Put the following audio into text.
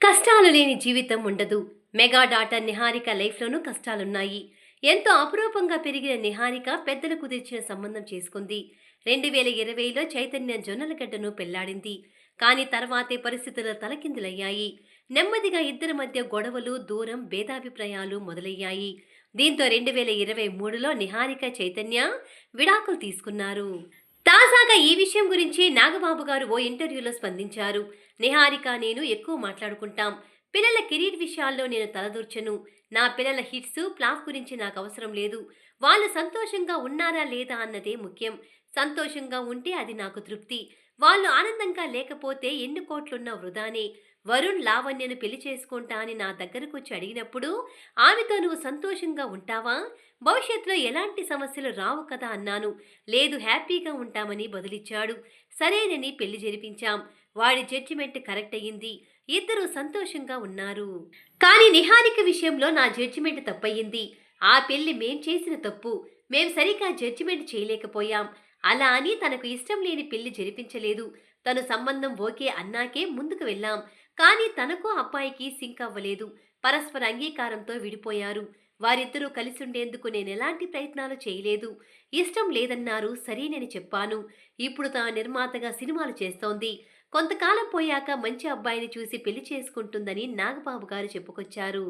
కష్టాలు లేని జీవితం ఉండదు. మెగా డాటర్ నిహారిక లైఫ్లోనూ కష్టాలున్నాయి. ఎంతో అపురూపంగా పెరిగిన నిహారిక పెద్దలు తెచ్చిన సంబంధం చేసుకుంది. రెండు వేల ఇరవైలో చైతన్య జొన్నలగడ్డను పెళ్ళాడింది. కానీ తర్వాతే పరిస్థితులు తలకిందులయ్యాయి. నెమ్మదిగా ఇద్దరి మధ్య గొడవలు దూరం భేదాభిప్రాయాలు మొదలయ్యాయి. దీంతో రెండు వేల ఇరవై మూడులో నిహారిక చైతన్య విడాకులు తీసుకున్నారు. తాజాగా ఈ విషయం గురించి నాగబాబు గారు ఓ ఇంటర్వ్యూలో స్పందించారు. నిహారిక నేను ఎక్కువ మాట్లాడుకుంటాం. పిల్లల కెరీర్ విషయాల్లో నేను తలదూర్చను. నా పిల్లల హిట్స్ ప్లాఫ్ గురించి నాకు అవసరం లేదు. వాళ్ళు సంతోషంగా ఉన్నారా లేదా అన్నదే ముఖ్యం. సంతోషంగా ఉంటే అది నాకు తృప్తి. వాళ్ళు ఆనందంగా లేకపోతే ఎన్ని కోట్లున్నా వృధానే. వరుణ్ లావణ్యను పెళ్ళి చేసుకుంటా అని నా దగ్గరకు వచ్చి అడిగినప్పుడు ఆమెతో నువ్వు సంతోషంగా ఉంటావా? భవిష్యత్తులో ఎలాంటి సమస్యలు రావు కదా అన్నాను. లేదు హ్యాపీగా ఉంటామని బదులిచ్చాడు. సరేనని పెళ్ళి జరిపించాం. వాడి జడ్జిమెంట్ కరెక్ట్ అయ్యింది. ఇద్దరూ సంతోషంగా ఉన్నారు. కానీ నిహారిక విషయంలో నా జడ్జిమెంట్ తప్పయింది ఆ పెళ్ళి మేం చేసిన తప్పు. మేం సరిగా జడ్జిమెంట్ చేయలేకపోయాం. అలా అని తనకు ఇష్టం లేని పెళ్ళి జరిపించలేదు. తను సంబంధం ఓకే అన్నాకే ముందుకు వెళ్ళాం. కానీ తనకు అబ్బాయికి సింక్ అవ్వలేదు. పరస్పర అంగీకారంతో విడిపోయారు. వారిద్దరూ కలిసి ఉండేందుకు నేను ఎలాంటి ప్రయత్నాలు చేయలేదు. ఇష్టం లేదన్నారు సరేనని చెప్పాను. ఇప్పుడు తన నిర్మాతగా సినిమాలు చేస్తోంది. కొంతకాలం పోయాక మంచి అబ్బాయిని చూసి పెళ్ళి చేసుకుంటుందని నాగబాబు గారు చెప్పుకొచ్చారు.